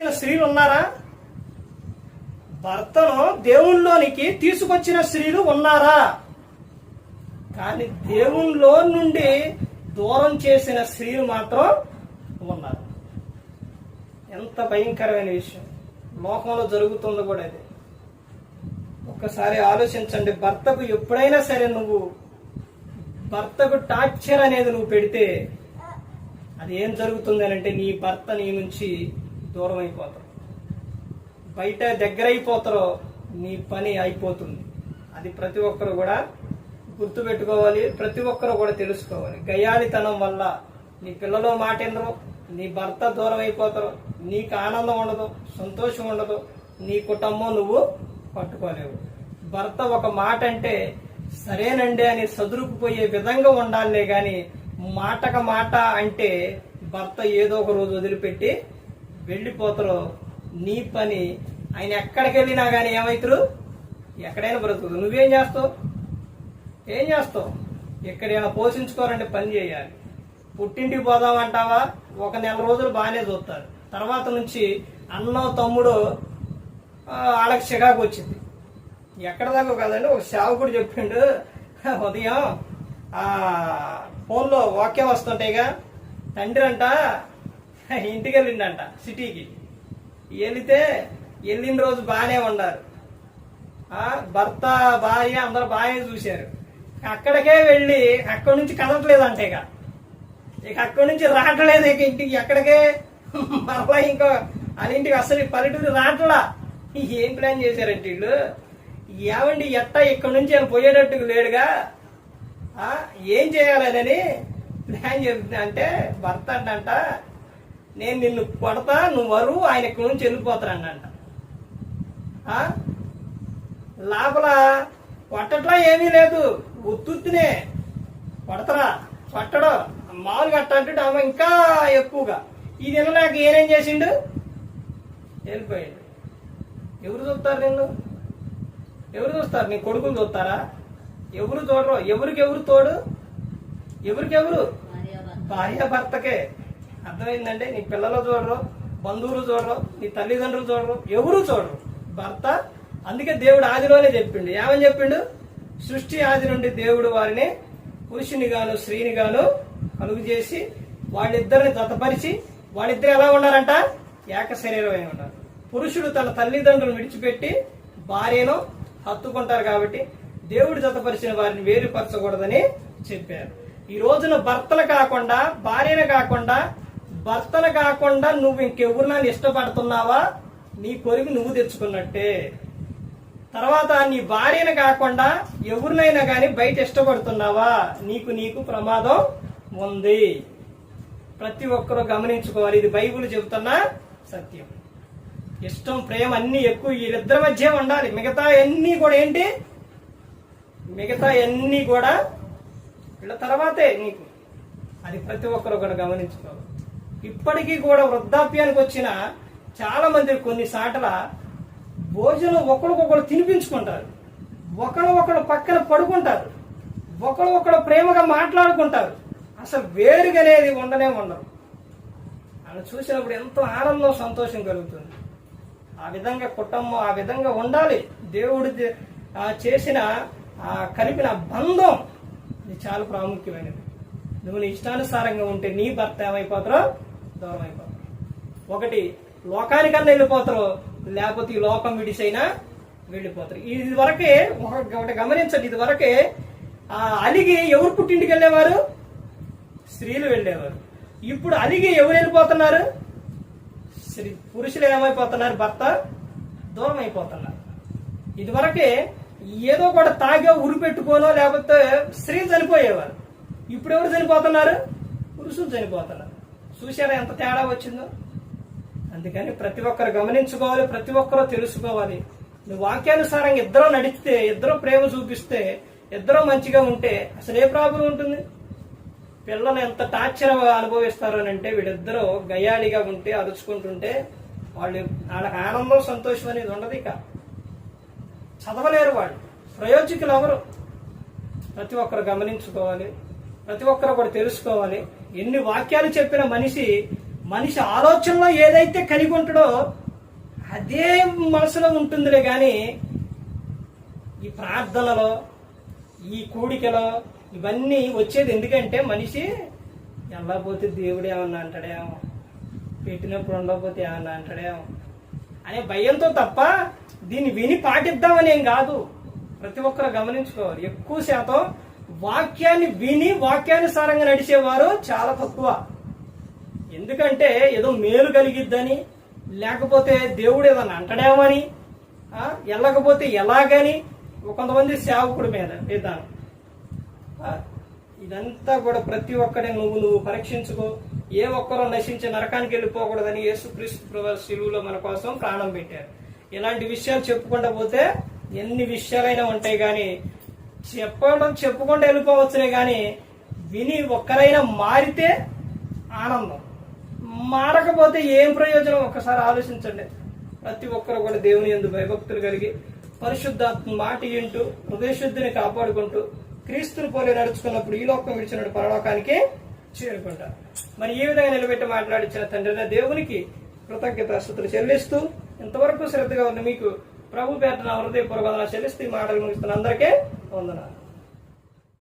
స్త్రీలు ఉన్నారా? భర్తను దేవుణ్ణిలోనికి తీసుకొచ్చిన స్త్రీలు ఉన్నారా? కానీ దేవుణ్ణిలో నుండి దూరం చేసిన స్త్రీలు మాత్రం ఉన్నారు. ఎంత భయంకరమైన విషయం. లోకంలో జరుగుతుందో కూడా ఇది. ఒక్కసారి ఆలోచించండి భర్తకు ఎప్పుడైనా సరే నువ్వు భర్తకు టార్చర్ అనేది నువ్వు పెడితే అది ఏం జరుగుతుంది అని అంటే నీ భర్త నీ నుంచి దూరం అయిపోతారు బయట దగ్గర అయిపోతారో నీ పని అయిపోతుంది. అది ప్రతి ఒక్కరు కూడా గుర్తుపెట్టుకోవాలి ప్రతి ఒక్కరు కూడా తెలుసుకోవాలి. గయాలితనం వల్ల నీ పిల్లలు మాట వినరు నీ భర్త దూరం అయిపోతారు నీకు ఆనందం ఉండదు సంతోషం ఉండదు నీ కుటుంబం నువ్వు పట్టుకోలేవు. భర్త ఒక మాట అంటే సరేనండి అని సదురుకుపోయే విధంగా ఉండాలే గాని మాటక మాట అంటే భర్త ఏదో ఒక రోజు వదిలిపెట్టి వెళ్ళిపోతారో నీ పని ఆయన ఎక్కడికి వెళ్ళినా కానీ ఏమవుతారు ఎక్కడైనా బ్రతుకుదు. నువ్వేం చేస్తావు? ఏం చేస్తావు? ఎక్కడైనా పోషించుకోరంటే పని చేయాలి. పుట్టింటికి పోదామంటావా? ఒక నెల రోజులు బాగానే చూస్తారు. తర్వాత నుంచి అన్న తమ్ముడు వాళ్ళకి చికాకు వచ్చింది. ఎక్కడ దాకా కదండి ఒక సేవకుడు చెప్పిండు ఉదయం ఆ ఫోన్లో వాక్యం వస్తుంటాయిగా. తండ్రి అంట ఇంటికి వెళ్ళిండంట సిటీకి. వెళితే వెళ్ళిన రోజు బాగానే ఉన్నారు. భర్త భార్య అందరు బాగానే చూశారు. అక్కడికే వెళ్ళి అక్కడి నుంచి కదలట్లేదంట ఇక. ఇక అక్కడి నుంచి రావట్లేదు ఇక ఇంటికి. ఎక్కడికే? మరలా ఇంకో వాళ్ళ ఇంటికి అసలు పల్లెటూరు రావట్లా? ఏం ప్లాన్ చేశారంటే వీళ్ళు? ఏమండి ఎట్టా ఇక్కడి నుంచి ఆయన పోయేటట్టుగా లేడుగా? ఆ, ఏం చేయాలని ప్లాన్ చెప్తున్నా అంటే భర్త అంట నేను నిన్ను కొడతా నువ్వు వరువు ఆయన ఇక్కడి నుంచి వెళ్ళిపోతానంట? లోపల కొట్టట్లా ఏమీ లేదు. ఉత్తుత్తినే కొడతరా? కొట్టడు. మామూలుగా అట్ట అంటే ఆమె ఇంకా ఎక్కువగా. ఈ తినలేక ఏనేం చేసిండు? వెళ్ళిపోయాడు. ఎవరు చూస్తారు నిన్ను? ఎవరు చూస్తారు? నీ కొడుకులు చూస్తారా? ఎవరు చూడరు? ఎవరికి ఎవరు తోడు? ఎవరికెవరు భార్య భర్తకే అర్థమైందంటే నీ పిల్లలు చూడరు బంధువులు చూడరు నీ తల్లిదండ్రులు చూడరు ఎవరు చూడరు. భర్త అందుకే దేవుడు ఆదిలోనే చెప్పిండు. ఏమని చెప్పిండు? సృష్టి ఆది నుండి దేవుడు వారిని పురుషుని గాను స్త్రీని గాను కలుగు చేసి వాళ్ళిద్దరిని జతపరిచి వాళ్ళిద్దరు ఎలా ఉన్నారంట? ఏక శరీరమై ఉన్నారు. పురుషుడు తన తల్లిదండ్రులను విడిచిపెట్టి భార్యను హత్తుకుంటారు కాబట్టి దేవుడు జతపరిచిన వారిని వేరుపరచకూడదని చెప్పారు. ఈ రోజున భర్తలు కాకుండా భార్యను కాకుండా భర్తను కాకుండా నువ్వు ఇంకెవరినైనా ఇష్టపడుతున్నావా? నీ కొరికి నువ్వు తెచ్చుకున్నట్టే. తర్వాత నీ భార్యను కాకుండా ఎవరినైనా కానీ బయట ఇష్టపడుతున్నావా? నీకు నీకు ప్రమాదం ఉంది. ప్రతి ఒక్కరూ గమనించుకోవాలి. ఇది బైబిల్ చెబుతున్న సత్యం. ఇష్టం ప్రేమ అన్ని ఎక్కువ. వీళ్ళిద్దరి మధ్య ఉండాలి. మిగతా అన్నీ కూడా ఏంటి? మిగతా అన్నీ కూడా వీళ్ళ తర్వాతే నీకు. అది ప్రతి ఒక్కరు కూడా గమనించుకోవాలి. ఇప్పటికీ కూడా వృద్ధాప్యానికి వచ్చిన చాలా మంది కొన్ని సాటల భోజనం ఒకరికొకరు తినిపించుకుంటారు. ఒకరు ఒకరు పక్కన పడుకుంటారు. ఒకరు ఒకరు ప్రేమగా మాట్లాడుకుంటారు. అసలు వేరుగనేది ఉండనే ఉండరు అలా చూసినప్పుడు ఎంతో ఆనందం సంతోషం కలుగుతుంది. ఆ విధంగా కుటుంబం ఆ విధంగా ఉండాలి. దేవుడి చేసిన ఆ కలిపిన బంధం ఇది చాలా ప్రాముఖ్యమైనది. నువ్వు నీ ఇష్టానుసారంగా ఉంటే నీ భర్త ఏమైపోతారో దూరం అయిపోతారు ఒకటి లోకానికన్నా వెళ్ళిపోతారు లేకపోతే ఈ లోకం విడిసైనా వెళ్ళిపోతారు. ఇది వరకే ఒక- ఒకటి గమనించండి ఇది వరకే ఆ అలిగి ఎవరు పుట్టింటికి వెళ్ళేవారు? స్త్రీలు వెళ్ళేవారు. ఇప్పుడు అలిగి ఎవరు వెళ్ళిపోతున్నారు? స్త్రీ పురుషులు ఏమైపోతున్నారు? భర్త దూరం అయిపోతున్నారు ఇదివరకే ఏదో కూడా తాగా ఉరి పెట్టుకోనో లేకపోతే స్త్రీలు చనిపోయేవారు. ఇప్పుడు ఎవరు చనిపోతున్నారు? పురుషులు చనిపోతున్నారు. చూసారా ఎంత తేడా వచ్చిందో? అందుకని ప్రతి ఒక్కరు గమనించుకోవాలి ప్రతి ఒక్కరూ తెలుసుకోవాలి. నువ్వు వాక్యానుసారంగా ఇద్దరు నడిస్తే ఇద్దరు ప్రేమ చూపిస్తే ఇద్దరు మంచిగా ఉంటే అసలు ఏ ప్రాబ్లం ఉంటుంది? పిల్లలు ఎంత టార్చర్ అనుభవిస్తారు అని అంటే వీళ్ళిద్దరూ గయాళిగా ఉంటే అరుచుకుంటుంటే వాళ్ళు వాళ్ళకి ఆనందం సంతోషం అనేది ఉండదు ఇక. చదవలేరు వాళ్ళు. ప్రయోజకులు ఎవరు? ప్రతి ఒక్కరు గమనించుకోవాలి. ప్రతి ఒక్కరు కూడా తెలుసుకోవాలి. ఎన్ని వాక్యాలు చెప్పిన మనిషి మనిషి ఆలోచనలో ఏదైతే కలిగి ఉంటాడో అదే మనసులో ఉంటుందిలే కానీ ఈ ప్రార్థనలో ఈ కూడికలో ఇవన్నీ వచ్చేది ఎందుకంటే మనిషి వెళ్ళకపోతే దేవుడు ఏమన్నా అంటాడేమో పెట్టినప్పుడు ఉండకపోతే ఏమన్నా అంటాడేమో అనే భయంతో తప్ప దీన్ని విని పాటిద్దామని ఏం కాదు. ప్రతి ఒక్కరు గమనించుకోవాలి. ఎక్కువ శాతం వాక్యాన్ని విని వాక్యానుసారంగా నడిచేవారు చాలా తక్కువ. ఎందుకంటే ఏదో మేలు కలిగిద్దని లేకపోతే దేవుడు ఏదన్నా అంటడేమని వెళ్ళకపోతే ఎలాగని కొంతమంది సేవకుడి మీద విధానం. ఇదంతా కూడా ప్రతి ఒక్కడే నువ్వు నువ్వు పరీక్షించుకో. ఏ ఒక్కరూ నశించి నరకానికి వెళ్ళిపోకూడదని యేసుక్రీస్తు ప్రభు శిలువులో మన కోసం ప్రాణం పెట్టారు. ఇలాంటి విషయాలు చెప్పుకుంటా పోతే ఎన్ని విషయాలైనా ఉంటాయి కానీ చెప్పడం చెప్పుకుంటూ వెళ్ళిపోవచ్చునే కానీ విని ఒక్కరైనా మారితే ఆనందం. మారకపోతే ఏం ప్రయోజనం? ఒక్కసారి ఆలోచించండి. ప్రతి ఒక్కరు కూడా దేవుని ఎందు భయభక్తులు కలిగి పరిశుద్ధాత్మ మాట వింటూ హృదయశుద్ధిని కాపాడుకుంటూ క్రీస్తుని పోలి నడుచుకున్నప్పుడు ఈ లోకం విడిచినట్టు పరలోకానికి చేరుకుంటారు. మరి ఈ విధంగా నిలబెట్టి మాట్లాడించిన తండ్రి? దేవునికి కృతజ్ఞత స్థుతులు చెల్లిస్తూ ఇంతవరకు శ్రద్ధగా ఉన్న మీకు ప్రభు పేట నా హృదయపూర్వక చెల్లిస్తూ ఈ మాటలు ముగిస్తున్న అందరికీ వందనాలు.